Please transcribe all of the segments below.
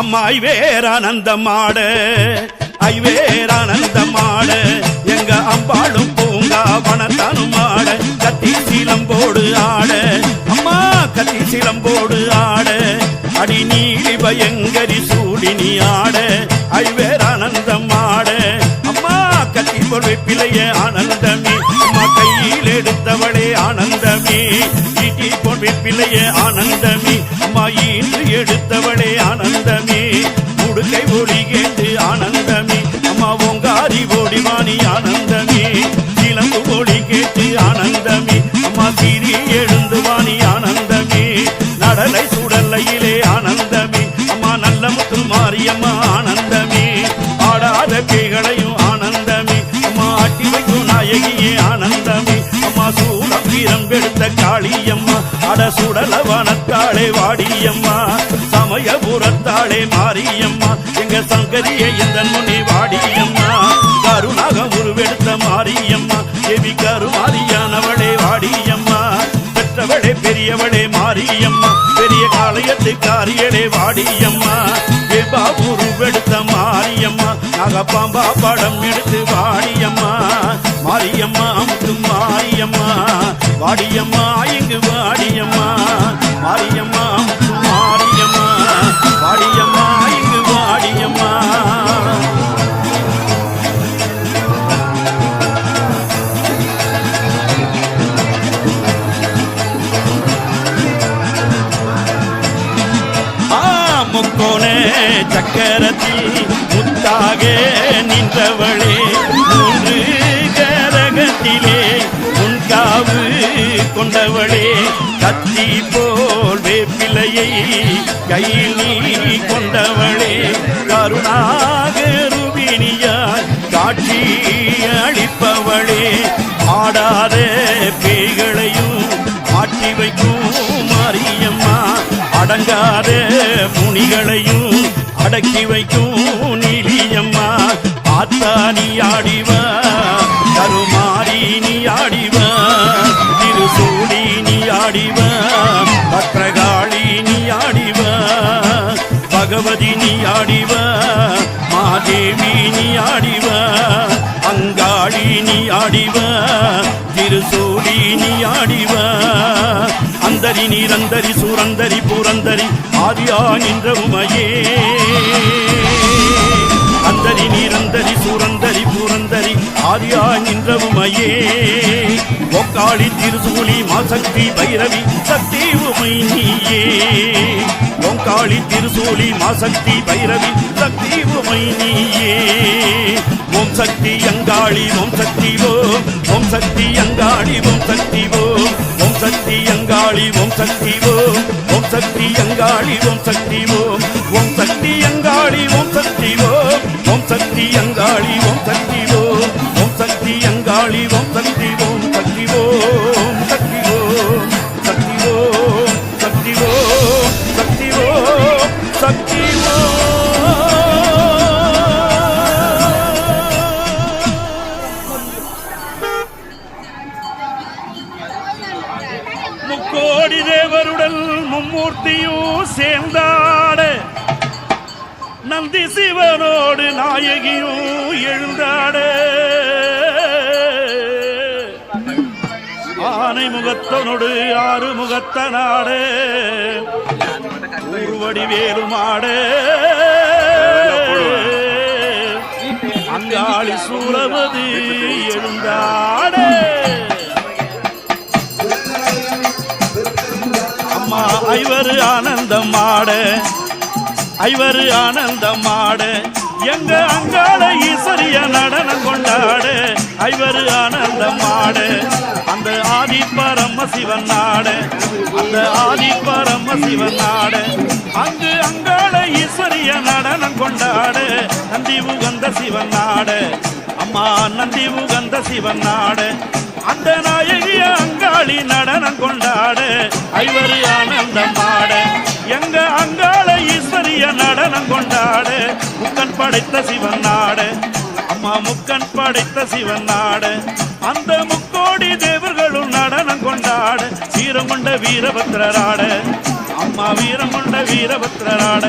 அம்மா ஐவேரானந்தமாட ஐவேரானந்தமாட எங்க அம்பாளும் பூங்கா வனத்தானும் ஆட கத்தி சீலம்போடு ஆட. அம்மா கத்தி சீலம்போடு ஆட. அடி நீலி பயங்கரி சூடினி ஆட. ஐவேரானந்தம் ஆட அம்மா கத்தி பொருள் பிழைய ஆனந்தமே. அம்மா கையில் எடுத்தவளே ஆனந்தமே. ஈட்டி பொருள் பிழைய ஆனந்தமே. அம்மா ஈன்று எடுத்தவளே ஆனந்த உடுக்கை ஒளி கேட்டு ஆனந்தமே. அம்மா ஓங்காரி ஓடிவாணி ஆனந்தமே. இளம்பு ஒளி கேட்டு ஆனந்தமே. அம்மா சீரி எழுந்து வாணி ஆனந்தமே. நடலை சுடலையிலே ஆனந்தமே. அம்மா நல்ல முத்து மாரியம்மா ஆனந்தமே. ஆடாத பேகளையும் ஆனந்தமே. அம்மா ஆட்டி வைக்கும் நாயகியே ஆனந்தமே. அம்மா சூடம் வீரம் எடுத்த காளியம்மா. அட சுடல வனத்தாளே வாடியம்மா. சங்க எங்க சங்கரியை எந்த முனி வாடியம்மா. கருணாக உருவெடுத்த மாரியம்மா. எவி கருமாரியானவளே வாடியம்மா. பெற்றவளே பெரியவளே மாரியம்மா. பெரிய காளையத்து காரியலே வாடியம்மா. வெபா உருவெடுத்த மாரியம்மா. நாகப்பாம்பா படம் எடுத்து வாடியம்மா. மாரியம்மா அமுத்து மாரியம்மா. வாடியம்மா இங்கு வாடியம்மா. மாரியம்மா சக்கரத்தில் முத்தாக நின்றவளே மூன்று கரகத்திலே முன்காவு கொண்டவளே கத்தி போல் வேப்பிலையை கையில் நீ கொண்டவளே கருணாக ரூபினியாய் காட்சி அளிப்பவளே ஆடாத பேய்களையும் ஆட்டி வைக்கும் மாரியம்மா அடங்காத முனிகளையும் அடக்கி வைக்கும் நீலியம்மா. ஆத்தா நீ ஆடிவா. கருமாரி நீ ஆடிவா. திருசூடி நீ ஆடிவா. பத்ரகாளி நீ ஆடிவா. பகவதி நீ ஆடிவா. மாதேவி நீ ஆடிவா. அங்காளி நீ ஆடிவா. திருசூடி நீ ஆடிவா. அந்தரி நீரந்தரி சூரந்தரி பூரந்தரி ஆதியா நின்ற உமையே. அந்தரி நீரந்தரி சூரந்தரி பூரந்தரி ஆதியா நின்ற உமையே. ஒக்காளி திருசூலி மாசக்தி பைரவி சக்தி உமை நீயே. ஓங்காளி திருசூலி மாசக்தி பைரவி சக்தி உமை நீயே. ஓம் சக்தி அங்காளி ஓம் சக்தி ஓம் சக்தி அங்காளி ஓம் சக்தி ஓம் சக்தி அங்காளி ஓம் சக்தி ஓம். ஓம் சக்தி அங்காளி ஓம் சக்தி ஓம். ஓம் சக்தி அங்காளி ஓம் சக்தி ஓம். ஓம் சக்தி அங்காளி ஓம் சக்தி மூர்த்தியும் சேர்ந்தாட. நந்தி சிவனோடு நாயகியும் எழுந்தாட. ஆனை முகத்தனோடு ஆறு முகத்தனாடு. ஊர்வடி வேலுமாடு அங்காளி சூழவது எழுந்தாடு. ஐவரு ஆனந்தம் ஆட ஐவரு ஆனந்தம் ஆட எங்க அங்காள ஈஸ்வரிய நடனம் கொண்டாட ஐவரு ஆனந்தம் ஆட அந்த ஆதி பரம சிவன் நாட அந்த ஆதி பரம சிவன் நாட அங்கு அங்காள ஈஸ்வரிய நடனம் கொண்டாட நந்தி உகந்த சிவன் நாட. அம்மா நந்தி உகந்த சிவன் நாடு. அந்த நாயகிய அங்காளி நடனம் கொண்டாட. ஐவரு ஆனந்தம் ஆட எங்க அங்காள ஈஸ்வரிய நடனம் கொண்டாட. முக்கன் படைத்த சிவன் நாடு. அம்மா முக்கன் படைத்த சிவன் நாடு. அந்த முக்கோடி தேவர்களும் நடனம் கொண்டாட. வீரம் கொண்ட வீரபத்ரராட அம்மா வீரம் கொண்ட வீரபத்ரராட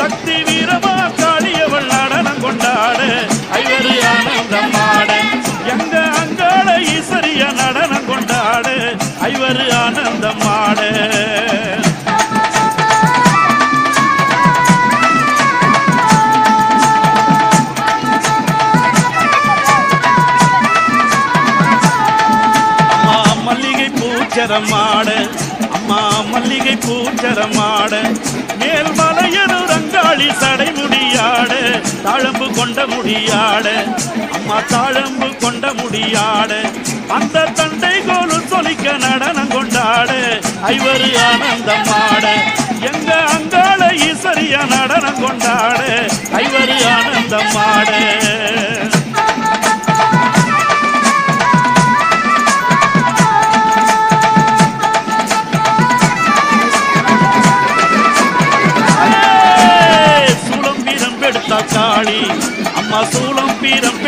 சக்தி வீரமா காளியவள் நடனம் கொண்டாட. ஐவரு நடனம் கொண்டாடு. ஐவரு ஆனந்தம் ஆடு. அம்மா மல்லிகை பூச்சரமாட அம்மா மல்லிகை பூச்சரமாட மேல் மலையனு ரங்காளி சடை தாழம்பு கொண்ட முடியாட அம்மா தாழம்பு கொண்ட முடியாட அந்த தண்டை கோலும் சொலிக்க நடனம் கொண்டாட ஐவரு ஆனந்தமாட எங்க அங்காள ஈஸ்வரிய நடனம் கொண்டாட ஐவரு ஆனந்தமாட சூளம்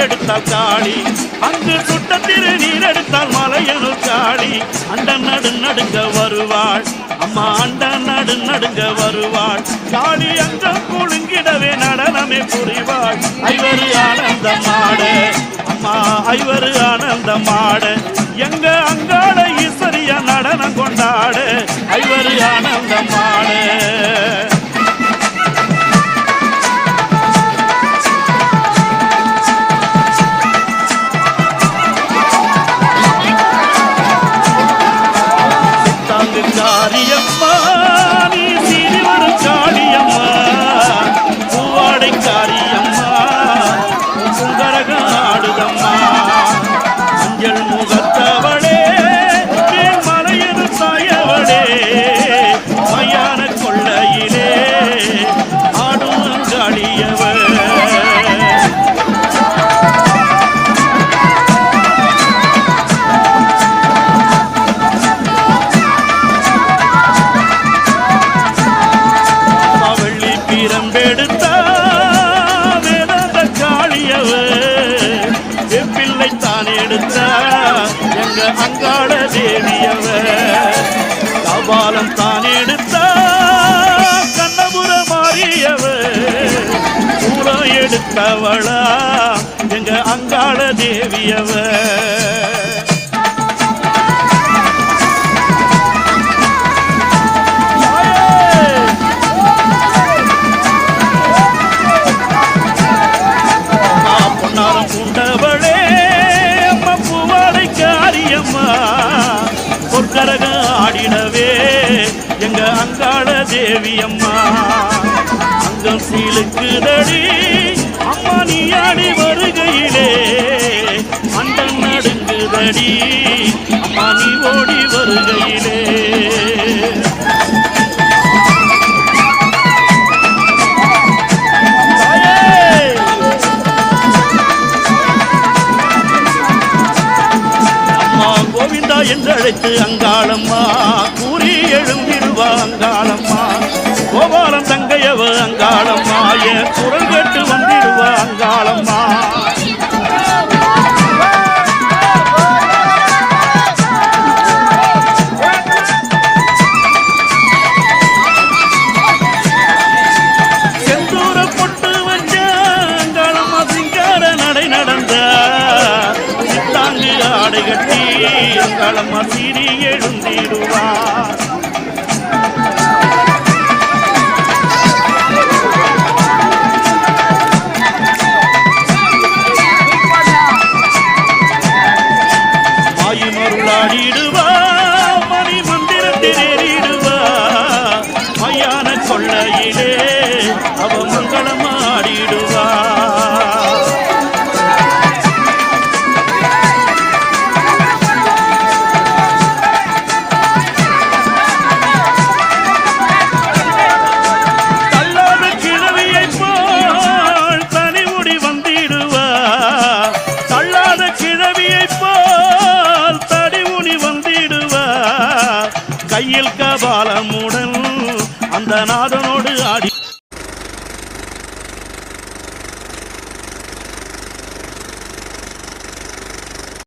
எடுத்தால் காளி அங்கு சுட்ட திருநீர் எடுத்தால் மலையனு காளி அண்ட நடு நடுங்க வருவாள். அம்மா அண்ட நடு நடுங்க வருவாள். காளி அங்கம் குழுங்கிடவே நடனமே புரிவாள். ஐவரு ஆனந்தமாட அம்மா ஐவரு ஆனந்தமாட எங்க அங்காள ஈஸ்வரிய நடனம் கொண்டாடு. ஐவரு ஆனந்தமாட எங்க அங்காள தேவியவ தபாலம் தான் எடுத்த கண்ணபுர மாறியவ பூரம் எடுத்தவளா எங்க அங்காள தேவியவ தேவி அம்மா அங்கம் சீலுக்குதடி அம்மா நீ ஆடி வருகையிலே மண்டம் நடுங்குதடி அம்மா நீ ஓடி வருகையிலே தாயே! என்று அழைத்து அங்காளம்மா குரல் கேட்டு